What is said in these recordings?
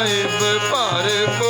সাহেব পারব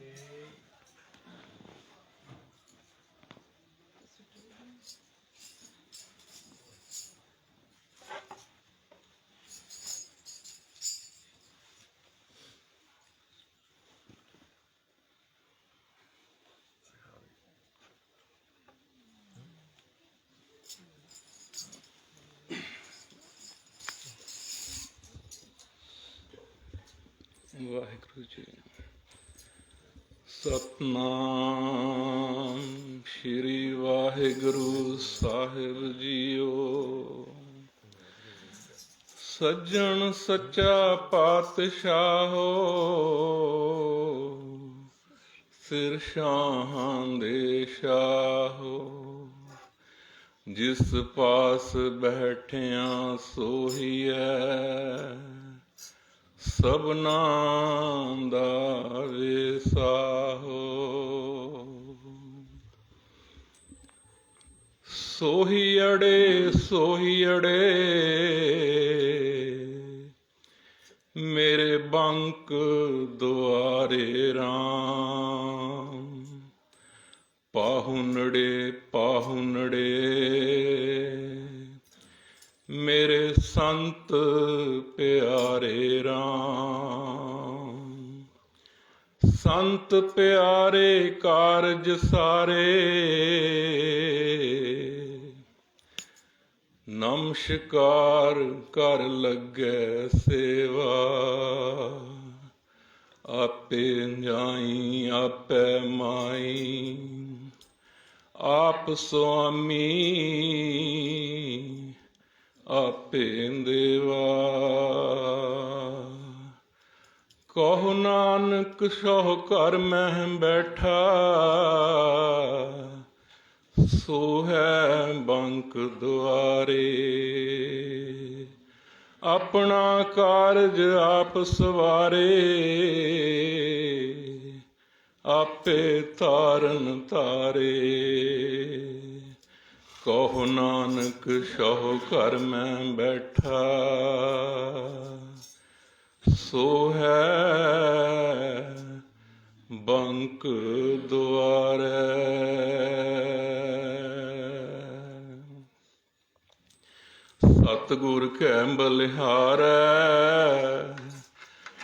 ਵਾਹਿਗੁਰੂ ਜੀ ਸਤਨਾਮ। ਸ੍ਰੀ ਵਾਹਿਗੁਰੂ ਸਾਹਿਬ ਜੀਓ। ਸੱਜਣ ਸੱਚਾ ਪਾਤਸ਼ਾਹੋ ਸਿਰ ਸ਼ਾਹਾਂ ਦੇ ਸ਼ਾਹੋ ਜਿਸ ਪਾਸ ਬੈਠਿਆਂ ਸੋਹੀਐ ਸਭਨਾ ਦਾ ਵਿਸਾਹੋ ਸੋਹੀ ਅੜੇ ਸੋਹੀ ਅੜੇ ਮੇਰੇ ਬੰਕ ਦੁਆਰੇ ਰਾਮ। ਪਾਹੁਨੜੇ ਪਾਹੁਨੜੇ ਮੇਰੇ ਸੰਤ ਪਿਆਰੇ ਰਾਮ। ਸੰਤ ਪਿਆਰੇ ਕਾਰਜ ਸਾਰੇ। ਨਮਸਕਾਰ ਕਰ ਲੱਗੈ ਸੇਵਾ। ਆਪੇ ਜਾਈ, ਆਪੇ ਮਾਈ। ਆਪ ਸੁਆਮੀ। ਆਪੇ ਦੇਵਾ। ਕਹੋ ਨਾਨਕ ਸੋ ਘਰ ਮੈਂ ਬੈਠਾ। ਸੋ ਹੈ ਬੰਕ ਦੁਆਰੇ। ਆਪਣਾ ਕਾਰਜ ਆਪ ਸਵਾਰੇ। ਆਪੇ ਤਾਰਨ ਤਾਰੇ ਕਹੋ ਨਾਨਕ ਸੋ ਘਰ ਮੈਂ ਬੈਠਾ। ਸੋ ਹੈ ਬੰਕ ਦੁਆਰੇ। ਸਤਿਗੁਰ ਕੈ ਬਲਿਹਾਰੈ,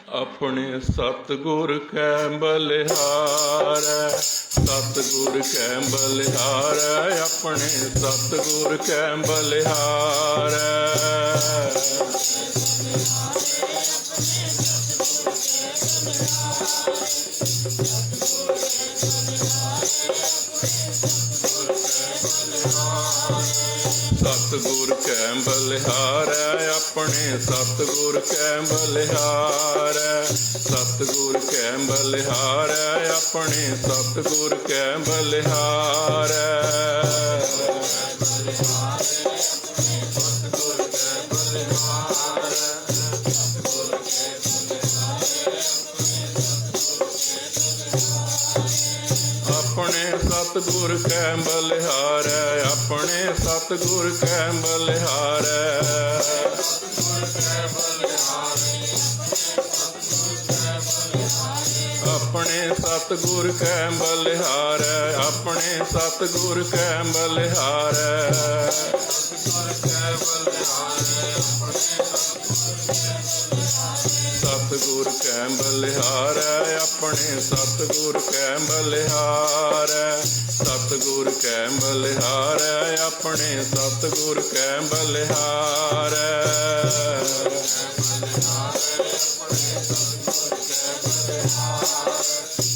ਆਪਣੇ ਸਤਿਗੁਰ ਕੈ ਬਲਿਹਾਰੈ। ਸਤਿਗੁਰ ਕੈ ਬਲਿਹਾਰੈ ਆਪਣੇ ਸਤਿਗੁਰ ਕੈ ਬਲਿਹਾਰੈ ਸਤਿਗੁਰ ਬਲਿਹਾਰੈ ਆਪਣੇ ਸਤਿਗੁਰ ਕੈ ਬਲਿਹਾਰੈ ਸਤਿਗੁਰ ਕੈ ਬਲਿਹਾਰੈ ਆਪਣੇ ਸਤਿਗੁਰ ਕੈ ਬਲਿਹਾਰੈ ਆਪਣੇ ਸਤਿਗੁਰ ਕੈ ਬਲਿਹਾਰੈ ਆਪਣੇ ਸਤਿਗੁਰ ਕੈ ਬਲਿਹਾਰੈ ਸਤਿਗੁਰ ਕੈ ਬਲਿਹਾਰੈ ਆਪਣੇ ਸਤਿਗੁਰ ਕੈ ਬਲਿਹਾਰ ਸਤਿਗੁਰ ਕੈ ਬਲਿਹਾਰੈ ਆਪਣੇ ਸਤਿਗੁਰ ਕੈ ਬਲਿਹਾਰੈ ਸਤਿਗੁਰ ਕੈ ਬਲਿਹਾਰੈ ਆਪਣੇ ਸਤਿਗੁਰ ਕੈ ਬਲਿਹਾਰੈ ਸਤਿਗੁਰ ਕੈ ਬਲਿਹਾਰੈ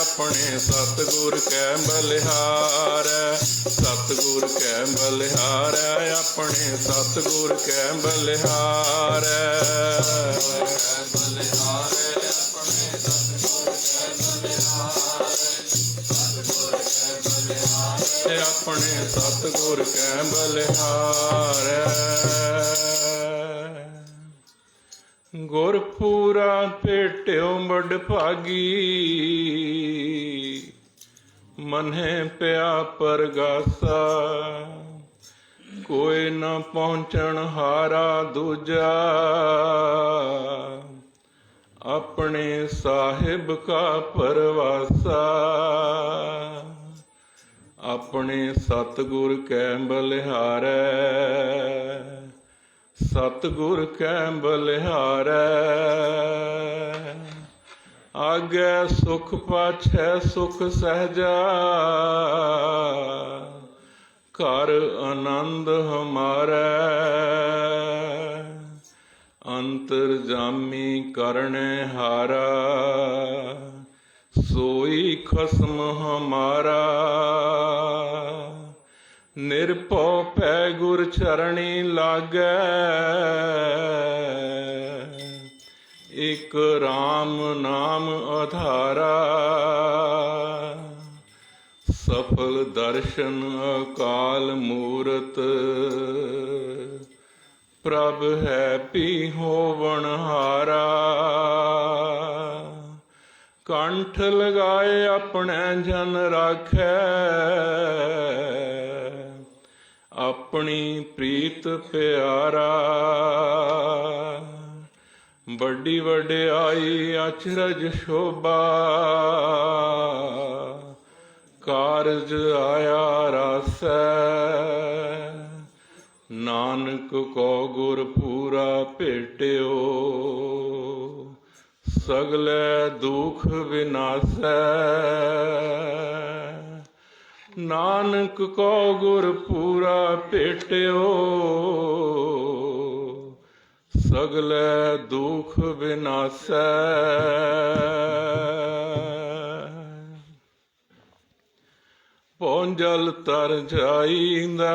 ਆਪਣੇ ਸਤਿਗੁਰ ਕੈ ਬਲਿਹਾਰੈ। ਸਤਿਗੁਰ ਕੈ ਬਲਿਹਾਰੈ, ਆਪਣੇ ਸਤਿਗੁਰ ਕੈ ਬਲਿਹਾਰੈ। ਤੇ ਆਪਣੇ ਸਤਿਗੁਰ ਕੈ ਬਲਿਹਾਰੈ। ਆਪਣੇ ਸਤਿਗੁਰ ਕੈਂਹਾਰ ਗੁਰ ਪੂਰਾ ਭੇਟਿਓ ਵੱਡ ਭਾਗੀ। ਮਨਹਿ ਪਿਆ ਪਰਗਾਸਾ। ਕੋਈ ਨਾ ਪਹੁੰਚਣ ਹਾਰਾ ਦੂਜਾ। ਆਪਣੇ ਸਾਹਿਬ ਕਾ ਪਰਵਾਸਾ। ਆਪਣੇ ਸਤਿਗੁਰ ਕੈ ਬਲਿਹਾਰੈ। ਸਤਿਗੁਰ ਕੈ ਬਲਿਹਾਰੈ। ਆਗੇ ਸੁਖ ਪਾਛੈ ਸੁਖ ਸਹਜਾ। ਘਰ ਆਨੰਦ ਹਮਾਰੈ। ਅੰਤਰ ਜਾਮੀ ਕਰਨੇ ਹਾਰਾ। ਸੋਈ ਖਸਮ ਹਮਾਰਾ। ਨਿਰਭਉ ਪੈ ਗੁਰ ਚਰਣੀ ਲਾਗੈ। ਇਕ RAM ਨਾਮ ਆਧਾਰਾ ਸਫਲ ਦਰਸ਼ਨ ਅਕਾਲ ਮੂਰਤ। ਪ੍ਰਭ ਹੈ ਪੀ ਹੋਵਣ ਹਾਰਾ ਕੰਠ ਲਗਾਏ ਆਪਣੇ ਜਨ ਰਾਖੈ। ਆਪਣੀ ਪ੍ਰੀਤ ਪਿਆਰਾ। ਵੱਡੀ ਵਡਿਆਈ ਅਚਰਜ ਸ਼ੋਭਾ। ਕਾਰਜ ਆਇਆ ਰਸੈ। ਨਾਨਕ ਕੋ ਗੁਰ ਪੂਰਾ ਭੇਟਿਓ। ਸਗਲੇ ਦੁਖ ਵਿਨਾਸੈ। ਨਾਨਕ ਕੋ ਗੁਰ ਪੂਰਾ ਭੇਟਿਓ ਸਗਲੇ ਦੁਖ ਵਿਨਾਸੈ। ਪੌਂਜਲ ਤਰ ਜਾਈਂਦਾ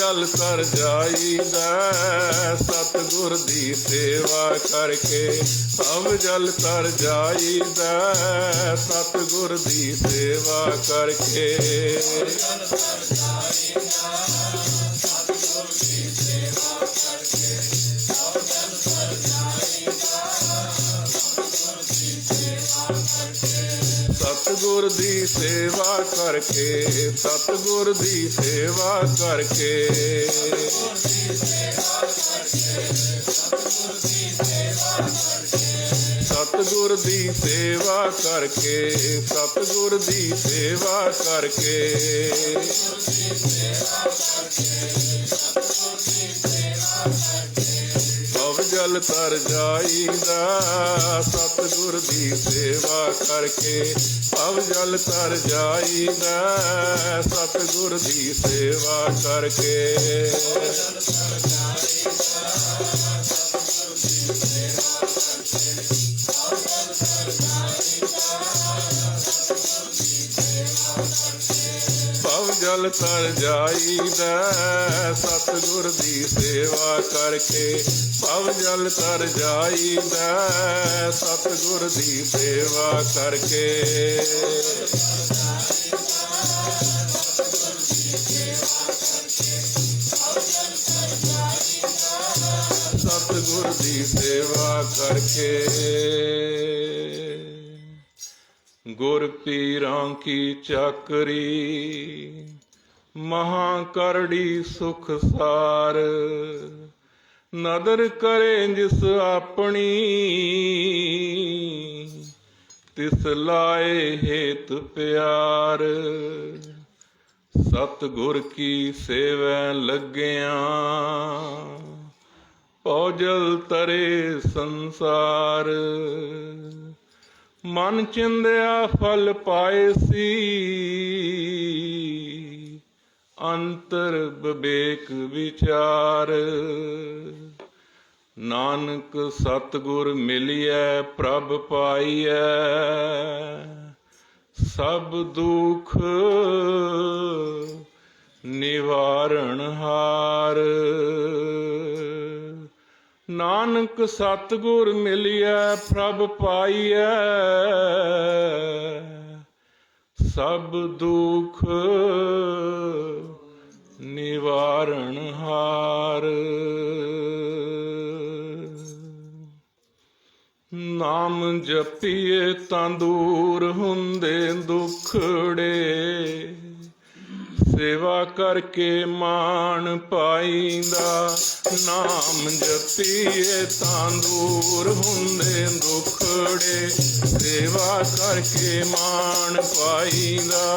ਜਲ ਤਰ ਜਾਈਦਾ, ਸਤਿਗੁਰ ਦੀ ਸੇਵਾ ਕਰਕੇ ਹਮ ਜਲ ਤਰ ਜਾਈਦਾ ਸਤਿਗੁਰ ਦੀ ਸੇਵਾ ਕਰਕੇ ਸਤਿਗੁਰ ਦੀ ਸੇਵਾ ਕਰਕੇ। ਦੀ ਸੇਵਾ ਕਰਕੇ, ਸਤਿਗੁਰ ਦੀ ਸੇਵਾ ਕਰਕੇ। ਸਤਿਗੁਰ ਦੀ ਸੇਵਾ ਕਰਕੇ, ਸਤਿਗੁਰ ਦੀ ਸੇਵਾ ਕਰਕੇ। ਭਵ ਜਲ ਤਰ ਜਾਈਦਾ। ਸਤਿਗੁਰ ਦੀ ਸੇਵਾ ਕਰਕੇ ਭਵ ਜਲ ਤਰ ਜਾਈਦਾ। ਸਤਿਗੁਰ ਦੀ ਸੇਵਾ ਕਰਕੇ ਭਵ ਜਲ ਜਲ ਤਰ ਜਾਈਦਾ ਸਤਿਗੁਰ ਦੀ ਸੇਵਾ ਕਰਕੇ ਸਭ ਜਲ ਤਰ ਜਾਈਦਾ ਸਤਿਗੁਰ ਦੀ ਸੇਵਾ ਕਰਕੇ ਸਤਿਗੁਰ ਦੀ ਸੇਵਾ ਕਰਕੇ ਗੁਰ ਪੀਰਾਂ ਕੀ ਚਾਕਰੀ ਮਹਾ ਕਰੜੀ ਸੁਖ ਸਾਰ। ਨਦਰ ਕਰੇ ਜਿਸ ਆਪਣੀ, ਤਿਸ ਲਾਏ ਹੇਤ ਪਿਆਰ। ਸਤਿਗੁਰ ਕੀ ਸੇਵੈ ਲੱਗਿਆ ਪੌਜਲ ਤਰੇ ਸੰਸਾਰ। ਮਨ ਚਿੰਦਿਆ ਫਲ ਪਾਏ ਸੀ ਅੰਤਰ ਵਿਵੇਕ ਵਿਚਾਰ। ਨਾਨਕ ਸਤਿਗੁਰ ਮਿਲਿਐ, ਪ੍ਰਭ ਪਾਈਐ। ਸਭ ਦੁਖ ਨਿਵਾਰਣ ਹਾਰ। ਨਾਨਕ ਸਤਿਗੁਰ ਮਿਲਿਐ, ਪ੍ਰਭ ਪਾਈਐ। ਸਭ ਦੁਖ ਨਿਵਾਰਣ ਹਾਰ। ਨਾਮ ਜਪੀਏ ਤਾਂ ਦੂਰ ਹੁੰਦੇ ਦੁਖੜੇ। ਸੇਵਾ ਕਰਕੇ ਮਾਣ ਪਾਈਦਾ। ਨਾਮ ਜਪੀਏ ਤਾਂ ਦੂਰ ਹੁੰਦੇ ਦੁਖੜੇ। ਸੇਵਾ ਕਰਕੇ ਮਾਣ ਪਾਈਦਾ।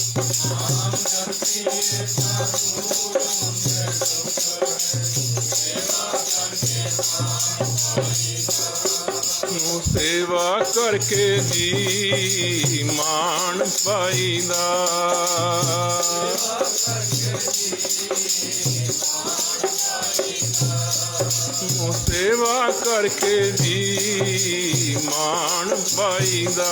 ਸੇਵਾ ਕਰਕੇ ਜੀ ਮਾਣ ਪਾਈਦਾ। ਨੂੰ ਸੇਵਾ ਕਰਕੇ ਜੀ ਮਾਣ ਪਾਈਦਾ।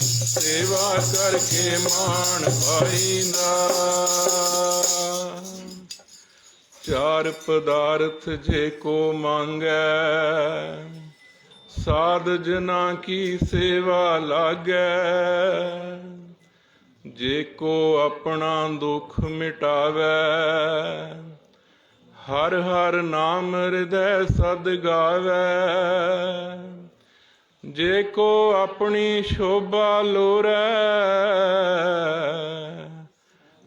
ਸੇਵਾ ਕਰਕੇ ਮਾਣ ਪਾਈਦਾ। ਚਾਰ ਪਦਾਰਥ ਜੇ ਕੋ ਮੰਗੈ, ਸਾਧ ਜਨਾ ਕੀ ਸੇਵਾ ਲਾਗੈ। ਜੇ ਕੋ ਆਪਣਾ ਦੁੱਖ ਮਿਟਾਵੈ, ਹਰ ਹਰ ਨਾਮ ਹਿਰਦੈ ਸਦ ਗਾਵੈ। ਜੇ ਕੋ ਆਪਣੀ ਸ਼ੋਭਾ ਲੋਰੈ,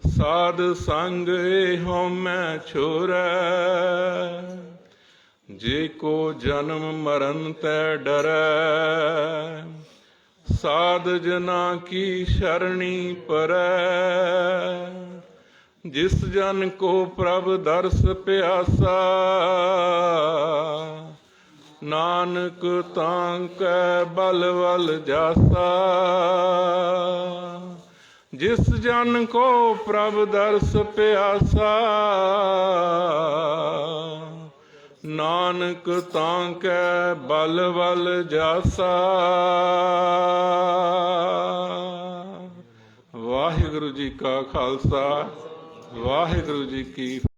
ਸਾਧ ਸੰਗ ਇਹੋ ਮੈਂ ਛੋਰੈ। ਜੇ ਕੋ ਜਨਮ ਮਰਨ ਤੈ ਡਰੈ, ਸਾਧ ਜਨਾ ਕੀ ਸ਼ਰਣੀ ਪਰੈ। ਜਿਸ ਜਨ ਕੋ ਪ੍ਰਭ ਦਰਸ ਪਿਆਸਾ ਨਾਨਕ ਤਾਂ ਕੈ ਬਲ ਵਲ ਜਾਸਾ। ਜਿਸ ਜਨ ਕੋ ਪ੍ਰਭ ਦਰਸ ਪਿਆਸਾ। ਨਾਨਕ ਤਾਂ ਕੈ ਬਲ ਵਲ ਜਾਸਾ। ਵਾਹਿਗੁਰੂ ਜੀ ਕਾ ਖਾਲਸਾ, ਵਾਹਿਗੁਰੂ ਜੀ ਕੀ